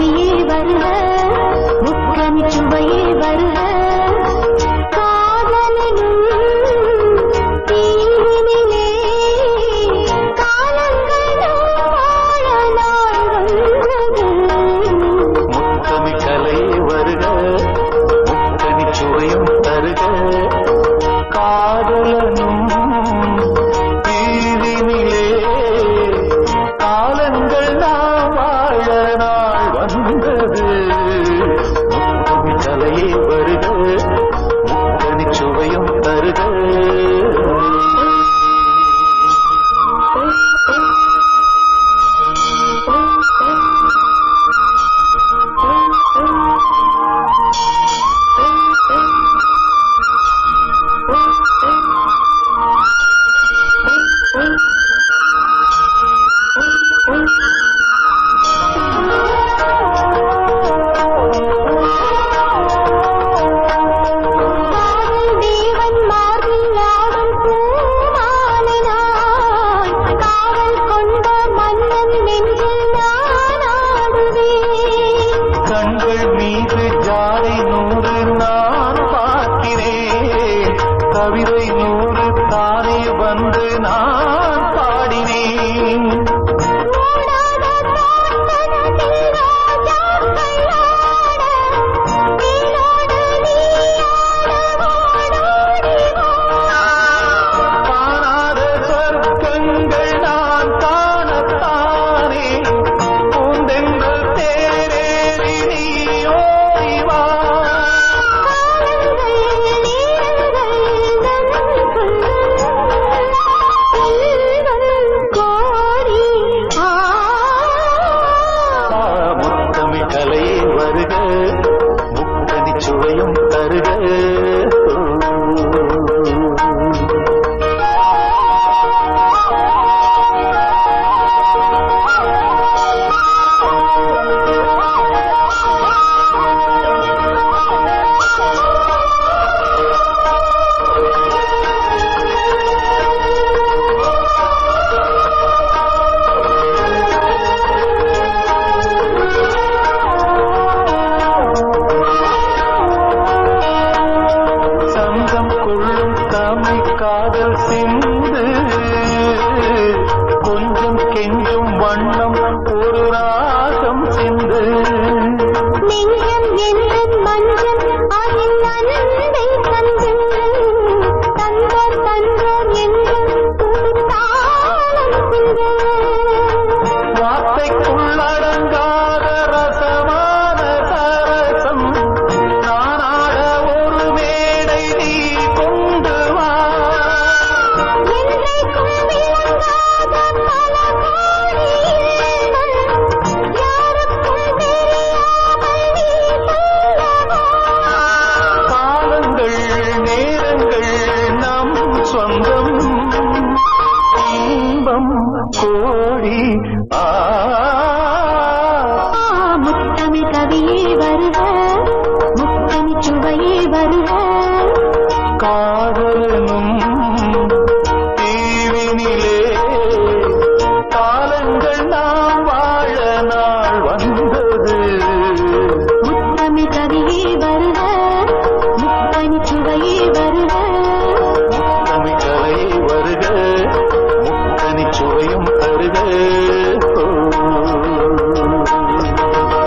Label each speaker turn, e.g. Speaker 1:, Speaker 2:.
Speaker 1: கவியே வருக முத்தமிழ் சுவையே வருக.
Speaker 2: கவிதை நூறு தானே வந்து நான் பாடினேன். Oh, life. కోపం కోడి ఆ
Speaker 1: முத்தமிழ் கவியே வருக